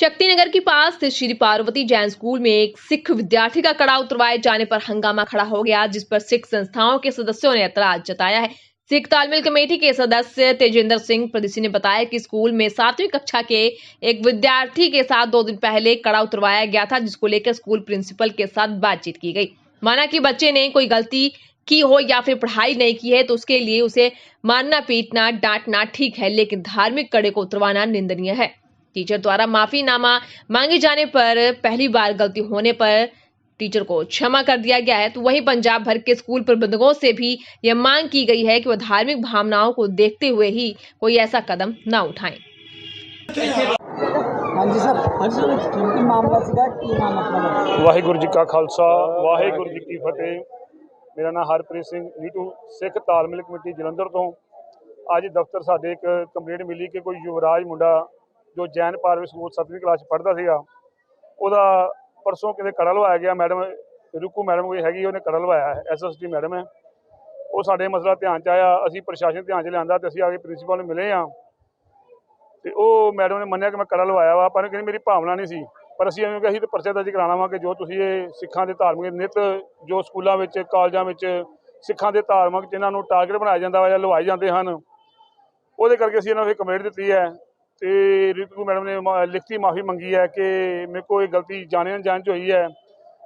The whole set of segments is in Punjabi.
शक्तिनगर के पास श्री पार्वती जैन स्कूल में एक सिख विद्यार्थी का कड़ा उतरवाए जाने पर हंगामा खड़ा हो गया, जिस पर सिख संस्थाओं के सदस्यों ने ऐतराज जताया है। सिख तालमेल कमेटी के सदस्य तेजेंद्र सिंह प्रदेशी ने बताया कि स्कूल में सातवीं कक्षा के एक विद्यार्थी के साथ दो दिन पहले कड़ा उतरवाया गया था, जिसको लेकर स्कूल प्रिंसिपल के साथ बातचीत की गई। माना कि बच्चे ने कोई गलती की हो या फिर पढ़ाई नहीं की है तो उसके लिए उसे मारना, पीटना, डांटना ठीक है, लेकिन धार्मिक कड़े को उतरवाना निंदनीय है। टीचर द्वारा माफीनामा मांगे जाने पर पहली बार गलती होने पर टीचर को क्षमा कर दिया गया है तो वहीं पंजाब भर के स्कूल प्रबंधकों से भी यह मांग की गई है कि वह धार्मिक भावनाओं को देखते हुए ही कोई ऐसा कदम न उठाएं ਹਾਂਜੀ ਸਰ ਹਾਂਜੀ ਸਰ ਕੀ ਮਾਮਲਾ ਸੀਗਾ ਕੀ ਨਾਮ ਆਪਣਾ ਬਤਾ ਵਾਹਿਗੁਰੂ ਜੀ ਕਾ ਖਾਲਸਾ ਵਾਹਿਗੁਰੂ ਜੀ ਕੀ ਫਤਿਹ ਮੇਰਾ ਨਾਮ ਹਰਪ੍ਰੀਤ ਸਿੰਘ ਨੀਟੂ ਸਿੱਖ ਤਾਲਮੇਲ ਕਮੇਟੀ ਜਲੰਧਰ ਤੋਂ ਅੱਜ ਦਫ਼ਤਰ ਸਾਡੇ ਇੱਕ ਕੰਪਲੇਂਟ ਮਿਲੀ ਕਿ ਕੋਈ ਯੁਵਰਾਜ ਮੁੰਡਾ ਜੋ ਜੈਨ ਪਾਰਵੇ ਸਕੂਲ 7ਵੀਂ ਕਲਾਸ 'ਚ ਪੜ੍ਹਦਾ ਸੀਗਾ, ਉਹਦਾ ਪਰਸੋਂ ਕਿਤੇ ਕੜਾ ਲਵਾਇਆ ਗਿਆ ਮੈਡਮ, ਰੁਕੂ ਮੈਡਮ ਕੋਈ ਹੈਗੀ, ਉਹਨੇ ਕੜਾ ਲਵਾਇਆ ਹੈ ਐਸਐਸਟੀ ਮੈਡਮ ਹੈ। ਉਹ ਸਾਡੇ ਮਸਲਾ ਧਿਆਨ 'ਚ ਆਇਆ, ਅਸੀਂ ਪ੍ਰਸ਼ਾਸਨ ਧਿਆਨ 'ਚ ਲਿਆਂਦਾ ਤੇ ਅਸੀਂ ਆ ਕੇ ਪ੍ਰਿੰਸੀਪਲ ਨੂੰ ਮਿਲੇ ਆ ਤੇ ਉਹ ਮੈਡਮ ਨੇ ਮੰਨਿਆ ਕਿ ਮੈਂ ਕੜਾ ਲਵਾਇਆ ਵਾ, ਪਰ ਕਹਿੰਦੀ ਮੇਰੀ ਭਾਵਨਾ ਨਹੀਂ ਸੀ। ਪਰ ਅਸੀਂ ਐਵੇਂ ਕਿ ਅਸੀਂ ਤੇ ਪਰਚਾ ਦਰਜ ਕਰਾਉਣਾ ਵਾ ਕਿ ਜੋ ਤੁਸੀਂ ਇਹ ਸਿੱਖਾਂ ਦੇ ਧਾਰਮਿਕ ਨਿਤ ਜੋ ਸਕੂਲਾਂ ਵਿੱਚ, ਕਾਲਜਾਂ ਵਿੱਚ ਸਿੱਖਾਂ ਦੇ ਧਾਰਮਿਕ ਜਿਨ੍ਹਾਂ ਨੂੰ ਟਾਰਗੇਟ ਬਣਾਇਆ ਜਾਂਦਾ ਵਾ ਜਾਂ ਲਵਾਏ ਜਾਂਦੇ ਹਨ, ਉਹਦੇ ਕਰਕੇ ਅਸੀਂ ਇਹਨਾਂ ਨੂੰ ਕੰਪਲੇਂਟ ਦਿੱਤੀ ਹੈ। ਤੇ ਰਿਤੂ ਮੈਡਮ ਨੇ ਲਿਖਤੀ ਮਾਫੀ ਮੰਗੀ ਹੈ ਕਿ ਮੇਰੇ ਕੋਲ ਇਹ ਗਲਤੀ ਜਾਣੇ ਅਣਜਾਣ ਚ ਹੋਈ ਹੈ।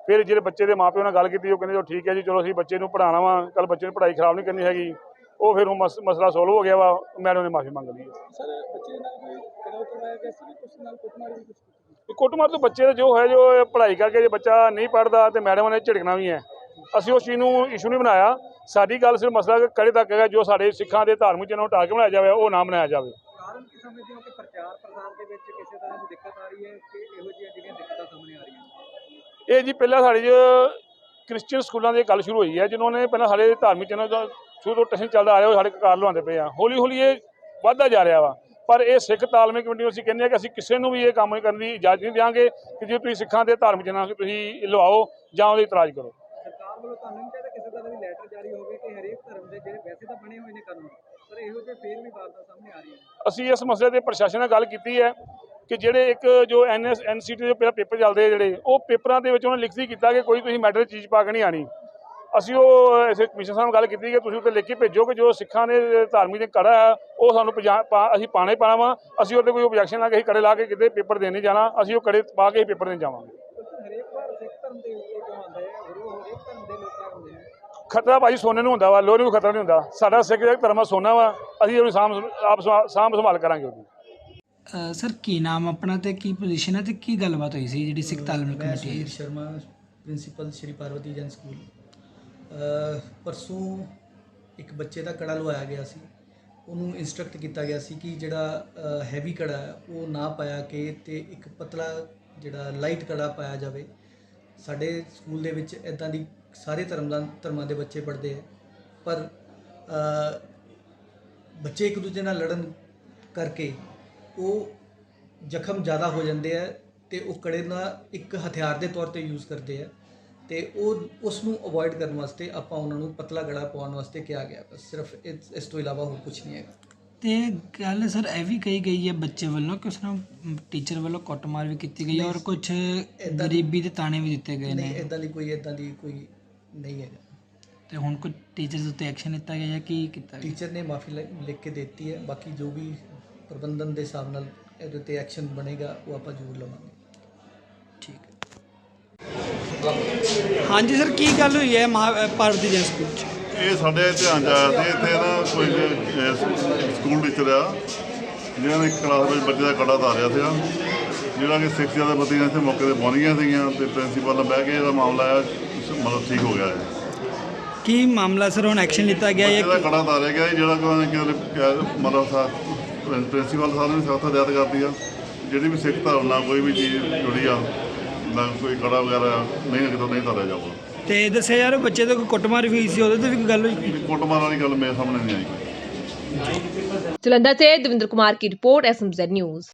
ਫਿਰ ਜਿਹੜੇ ਬੱਚੇ ਦੇ ਮਾਪਿਆਂ ਨਾਲ ਗੱਲ ਕੀਤੀ ਉਹ ਕਹਿੰਦੇ ਚਲੋ ਠੀਕ ਹੈ ਜੀ ਚਲੋ ਅਸੀਂ ਬੱਚੇ ਨੂੰ ਪੜ੍ਹਾਉਣਾ ਵਾ ਕੱਲ ਬੱਚੇ ਨੂੰ ਪੜ੍ਹਾਈ ਖਰਾਬ ਨਹੀਂ ਕਰਨੀ ਹੈਗੀ। ਉਹ ਫਿਰ ਉਹ ਮਸ- ਮਸਲਾ ਸੋਲਵ ਹੋ ਗਿਆ ਵਾ ਮੈਡਮ ਨੇ ਮਾਫੀ ਮੰਗ ਲਈ ਸਰ ਬੱਚੇ ਨਾਲ ਕੋਈ ਕੜਾ ਉਤਰਵਾਇਆ ਗਿਆ ਸੀ ਤੁਸੀਂ ਨਾਲ ਕੁੱਟਮਾਰ ਵੀ ਕੁਝ ਕੀਤੀ ਵੀ ਕੁੱਟਮਾਰ ਤੋਂ ਬੱਚੇ ਦਾ ਜੋ ਹੈ ਜੋ ਪੜ੍ਹਾਈ ਕਰਕੇ ਜੇ ਬੱਚਾ ਨਹੀਂ ਪੜ੍ਹਦਾ ਤੇ ਮੈਡਮ ਨੇ ਝਿੜਕਣਾ ਵੀ ਹੈ। ਅਸੀਂ ਉਸ ਚੀਜ਼ ਨੂੰ ਇਸ਼ੂ ਨਹੀਂ ਬਣਾਇਆ। ਸਾਡੀ ਗੱਲ ਸਿਰਫ ਮਸਲਾ ਕਿ ਕੜੇ ਤੱਕ ਹੈਗਾ ਜੋ ਸਾਡੇ ਸਿੱਖਾਂ ਦੇ ਧਾਰਮਿਕ ਜਿਹਨਾਂ ਨੂੰ ਟਾਰਗੇਟ ਬਣਾਇਆ ਜਾਵੇ ਉਹ ਨਾ ਬਣਾਇਆ ਜਾਵੇ। ਕਾਰਨ ਕੀ ਸਮਝਦੇ ਹੋ ਕਿ ਪ੍ਰਚਾਰ ਪ੍ਰਸਾਰ ਦੇ ਵਿੱਚ ਕਿਸੇ ਤਰ੍ਹਾਂ ਦੀ ਦਿੱਕਤ ਆ ਰਹੀ ਹੈ ਕਿ ਇਹੋ ਜਿਹੀਆਂ ਜਿਹੜੀਆਂ ਦਿੱਕਤਾਂ ਸਾਹਮਣੇ ਆ ਰਹੀਆਂ ਨੇ? ਇਹ ਜੀ ਪਹਿਲਾਂ ਸਾਡੇ ਜੋ ਕ੍ਰਿਸਚੀਅਨ ਸਕੂਲਾਂ ਦੀ ਗੱਲ ਸ਼ੁਰੂ ਹੋਈ ਹੈ ਜਿਨ੍ਹਾਂ ਨੇ ਪਹਿਲਾਂ ਸਾਡੇ ਧਾਰਮਿਕ ਚੈਨਲ ਦਾ ਸ਼ੁਰੂ ਤੋਂ ਟੈਸ਼ਨ ਚੱਲਦਾ ਆ ਰਿਹਾ ਉਹ ਸਾਡੇ ਕਾਰ ਲਵਾਉਂਦੇ ਪਏ ਆ। ਹੌਲੀ ਹੌਲੀ ਇਹ ਵੱਧਦਾ ਜਾ ਰਿਹਾ ਵਾ। ਪਰ ਇਹ ਸਿੱਖ ਤਾਲਮੇਲ ਕਮੇਟੀ ਨੂੰ ਅਸੀਂ ਕਹਿੰਦੇ ਆ ਕਿ ਅਸੀਂ ਕਿਸੇ ਨੂੰ ਵੀ ਇਹ ਕੰਮ ਕਰਨ ਦੀ ਇਜਾਜ਼ਤ ਨਹੀਂ ਦਿਆਂਗੇ ਕਿ ਜੇ ਤੁਸੀਂ ਸਿੱਖਾਂ ਦੇ ਧਾਰਮਿਕ ਚੈਨਲ ਤੇ ਤੁਸੀਂ ਲਵਾਓ ਜਾਂ ਉਹਦੀ ਇਤਰਾਜ਼ ਕਰੋ। ਸਰਕਾਰ ਵੱਲੋਂ ਤੁਹਾਨੂੰ ਨਹੀਂ ਚਾਹੀਦਾ ਕਿਸੇ ਤਰ੍ਹਾਂ ਦੀ ਲੈਟਰ ਜਾਰੀ ਹੋਵੇ ਕਿ ਹਰੇਕ ਧਰਮ ਦੇ ਜਿਹੜੇ ਵੈਸੇ ਤਾਂ ਬਣੇ ਹੋਏ ਨੇ ਕਾਨੂੰਨ ਪਰ ਇਹੋ ਜਿਹੇ ਫੇਰ ਵੀ ਵਾਰਦਾਤਾਂ ਸਾਹਮਣੇ ਆ ਰਹੀਆਂ ਨੇ। ਅਸੀਂ ਇਸ ਮਸਲੇ ਤੇ ਪ੍ਰਸ਼ਾਸਨ ਨਾਲ ਗੱਲ ਕੀਤੀ ਹੈ ਕਿ ਜਿਹੜੇ ਇੱਕ ਜੋ ਐਨਐਸ ਐਨਸੀਟੀ ਦੇ ਪਹਿਲਾਂ ਪੇਪਰ ਚੱਲਦੇ ਜਿਹੜੇ ਉਹ ਪੇਪਰਾਂ ਦੇ ਵਿੱਚ ਉਹਨਾਂ ਲਿਖਤੀ ਕੀਤਾ ਕਿ ਕੋਈ ਤੁਸੀਂ ਮੈਟਰ ਚੀਜ਼ ਪਾ ਕੇ ਨਹੀਂ ਆਣੀ ਅਸੀਂ ਉਹ ਐਸੇ ਕਮਿਸ਼ਨ ਸਾਹਿਬ ਨਾਲ ਗੱਲ ਕੀਤੀ ਕਿ ਤੁਸੀਂ ਉੱਤੇ ਲਿਖ ਕੇ ਭੇਜੋ ਕਿ ਜੋ ਸਿੱਖਾਂ ਦੇ ਧਾਰਮਿਕ ਦੇ ਕੜਾ ਹੈ ਉਹ ਸਾਨੂੰ ਅਸੀਂ ਪਾਣਾ ਹੀ ਪਾਣਾ ਵਾ। ਅਸੀਂ ਉਹਦੇ ਕੋਈ ਓਬਜੈਕਸ਼ਨ ਲਾ ਕੇ ਅਸੀਂ ਕੜੇ ਲਾ ਕੇ ਕਿਤੇ ਪੇਪਰ ਦੇਣ ਨਹੀਂ ਜਾਣਾ ਅਸੀਂ ਉਹ ਕੜੇ ਪਾ ਕੇ ਹੀ ਪੇਪਰ ਦੇਣ ਜਾਵਾਂਗੇ। ਕਿਉਂਕਿ ਹਰੇਕ ਵਾਰ ਸਿੱਖ ਧਰਮ ਦੇ ਉੱਤੇ ਜੋ ਆਉਂਦਾ ਹੈ ਉਹ ਹਰੇਕ ਧਰਮ ਦੇ ਲੋਕਾਂ ਹੁੰਦੇ ਨੇ। ਖਤਰਾ ਭਾਜੀ ਸੋਨੇ ਨੂੰ ਹੁੰਦਾ ਵਾ ਲੋਹੇ ਨੂੰ ਖਤਰਾ ਨਹੀਂ ਹੁੰਦਾ। ਸਾਡਾ ਸਿੱਖ ਦਾ ਧਰਮ ਸੋਨਾ ਵਾ ਅਸੀਂ ਉਹਦੀ ਸਾਂਭ ਆਪ ਸੰਭਾ- ਸਾਂਭ ਸੰਭਾਲ ਕਰਾਂਗੇ ਉਹਦੀ। ਸਰ ਕੀ ਨਾਮ ਆਪਣਾ ਤੇ ਕੀ ਪੋਜੀਸ਼ਨ ਹੈ ਤੇ ਕੀ ਗੱਲਬਾਤ ਹੋਈ ਸੀ ਜਿਹੜੀ ਸਿੱਖ ਤਾਲਮੇਲ ਮੈਂ committee Sunil Sharma principal Shri Parvati Jain school. ਅ, ਪਰਸੋਂ ਇੱਕ ਬੱਚੇ ਦਾ ਕੜਾ ਲਵਾਇਆ ਗਿਆ ਸੀ। ਉਹਨੂੰ ਇਨਸਟਰਕਟ ਕੀਤਾ ਗਿਆ ਸੀ ਕਿ ਜਿਹੜਾ ਹੈਵੀ ਕੜਾ ਹੈ ਉਹ ਨਾ ਪਾਇਆ ਕੇ ਤੇ ਇੱਕ ਪਤਲਾ ਜਿਹੜਾ ਲਾਈਟ ਕੜਾ ਪਾਇਆ ਜਾਵੇ। ਸਾਡੇ ਸਕੂਲ ਦੇ ਵਿੱਚ ਇਦਾਂ ਦੀ ਸਾਰੇ ਧਰਮ ਦਾ ਧਰਮਾਂ ਦੇ ਬੱਚੇ ਪੜ੍ਹਦੇ ਆ। ਪਰ ਬੱਚੇ ਇੱਕ ਦੂਜੇ ਨਾਲ ਲੜਨ ਕਰਕੇ ਉਹ ਜ਼ਖਮ ਜ਼ਿਆਦਾ ਹੋ ਜਾਂਦੇ ਆ ਤੇ ਉਹ ਕੜੇ ਦਾ ਇੱਕ ਹਥਿਆਰ ਦੇ ਤੌਰ ਤੇ ਯੂਜ਼ ਕਰਦੇ ਆ ਤੇ ਉਹ ਉਸ ਨੂੰ ਅਵੋਇਡ ਕਰਨ ਵਾਸਤੇ ਆਪਾਂ ਉਹਨਾਂ ਨੂੰ ਪਤਲਾ ਗੜਾ ਪਾਉਣ ਵਾਸਤੇ ਕਿਹਾ ਗਿਆ। ਬਸ ਸਿਰਫ ਇਸ ਤੋਂ ਇਲਾਵਾ ਹੋਰ ਕੁਝ ਨਹੀਂ ਹੈਗਾ। ਤੇ ਗੱਲ ਸਰ ਇਹ ਵੀ ਕਹੀ ਗਈ ਹੈ ਬੱਚੇ ਵੱਲੋਂ ਕਿ ਉਸ ਨੂੰ ਟੀਚਰ ਵੱਲੋਂ ਕੁੱਟਮਾਰ ਵੀ ਕੀਤੀ ਗਈ ਹੈ ਔਰ ਕੁਝ ਗਰੀਬੀ ਦੇ ਤਾਣੇ ਵੀ ਦਿੱਤੇ ਗਏ ਨਹੀਂ ਨੇ ਇਦਾਂ ਦੀ ਕੋਈ ਇਦਾਂ ਦੀ ਕੋਈ ਨਹੀਂ ਹੈਗਾ। ਤੇ ਹੁਣ ਕੁਝ ਟੀਚਰਸ ਉੱਤੇ ਐਕਸ਼ਨ ਲਿੱਤਾ ਗਿਆ ਜਾਂ ਕੀ ਕੀਤਾ ਗਿਆ? ਟੀਚਰ ਨੇ ਮਾਫੀ ਲਿਖ ਕੇ ਦਿੱਤੀ ਹੈ ਬਾਕੀ ਜੋ ਵੀ ਪ੍ਰਬੰਧਨ ਦੇ ਹਿਸਾਬ ਨਾਲ ਇਹਦੇ ਤੇ ਐਕਸ਼ਨ ਬਣੇਗਾ ਉਹ ਆਪਾਂ ਜ਼ਰੂਰ ਲਵਾਂਗੇ। ਠੀਕ ਹੈ। ਹਾਂਜੀ ਸਰ ਕੀ ਗੱਲ ਹੋਈ ਹੈ ਪਾਰਵਤੀ ਜੈਨ ਸਕੂਲ ਚ? ਇਹ ਸਾਡੇ ਧਿਆਨ 'ਚ ਆਇਆ ਸੀ ਇੱਥੇ ਨਾ ਕੋਈ ਸਕੂਲ ਟੀਚਰ ਆ ਜਿਹਨਾਂ ਨੇ ਇੱਕ ਕਲਾਸ ਵਿੱਚ ਬੱਚੇ ਦਾ ਕੜਾ ਧਾਰਿਆ ਸੀਗਾ। ਜਿਹੜਾ ਕਿ ਸਿੱਖ ਜ਼ਿਆਦਾ ਪਤੀਆਂ ਇੱਥੇ ਮੌਕੇ ਤੇ ਪਹੁੰਚੀਆਂ ਸੀਗੀਆਂ ਤੇ ਪ੍ਰਿੰਸੀਪਲ ਨਾਲ ਬਹਿ ਕੇ ਇਹਦਾ ਮਾਮਲਾ ਆ ਮਤਲਬ ਠੀਕ ਹੋ ਗਿਆ ਹੈ। ਕੀ ਮਾਮਲਾ ਸਰ ਹੁਣ ਐਕਸ਼ਨ ਲਿੱਤਾ ਗਿਆ ਹੈ ਇਹਦਾ ਕੜਾ ਤਾਰਿਆ ਗਿਆ ਜੀ, ਜਿਹੜਾ ਕਿ ਉਹਨਾਂ ਨੇ ਕਿ ਮਤਲਬ ਸਾ ਪ੍ਰਿੰਸੀਪਲ ਸਾਹਿਬ ਨੇ ਸਾਥ ਹਦਾਇਤ ਕਰਦੀ ਆ। ਜਿਹੜੀ ਵੀ ਸਿੱਖ ਧਰਮ ਨਾਲ ਕੋਈ ਵੀ ਚੀਜ਼ ਜੁੜੀ ਆ ਨਾ ਕੋਈ ਕੜਾ ਵਗੈਰਾ ਨਹੀਂ ਕਿਤੋਂ ਨਹੀਂ ਤਾਰਿਆ ਜਾਊਗਾ। ਤੇ ਦੱਸਿਆ ਯਾਰ ਬੱਚੇ ਤੋਂ ਕੋਈ ਕੁੱਟਮਾਰ ਵੀ ਹੋਈ ਸੀ ਉਹਦੇ ਤੇ ਵੀ ਕੋਈ ਗੱਲ ਹੋਈ? ਕੁੱਟਮਾਰ ਵਾਲੀ ਗੱਲ ਮੇਰੇ ਸਾਹਮਣੇ ਨਹੀਂ ਆਈ। ਜਲੰਧਰ ਤੇ ਦਵਿੰਦਰ ਕੁਮਾਰ ਕੀ ਰਿਪੋਰਟ ਐਸਐਮਜ਼ ਨਿਊਜ਼।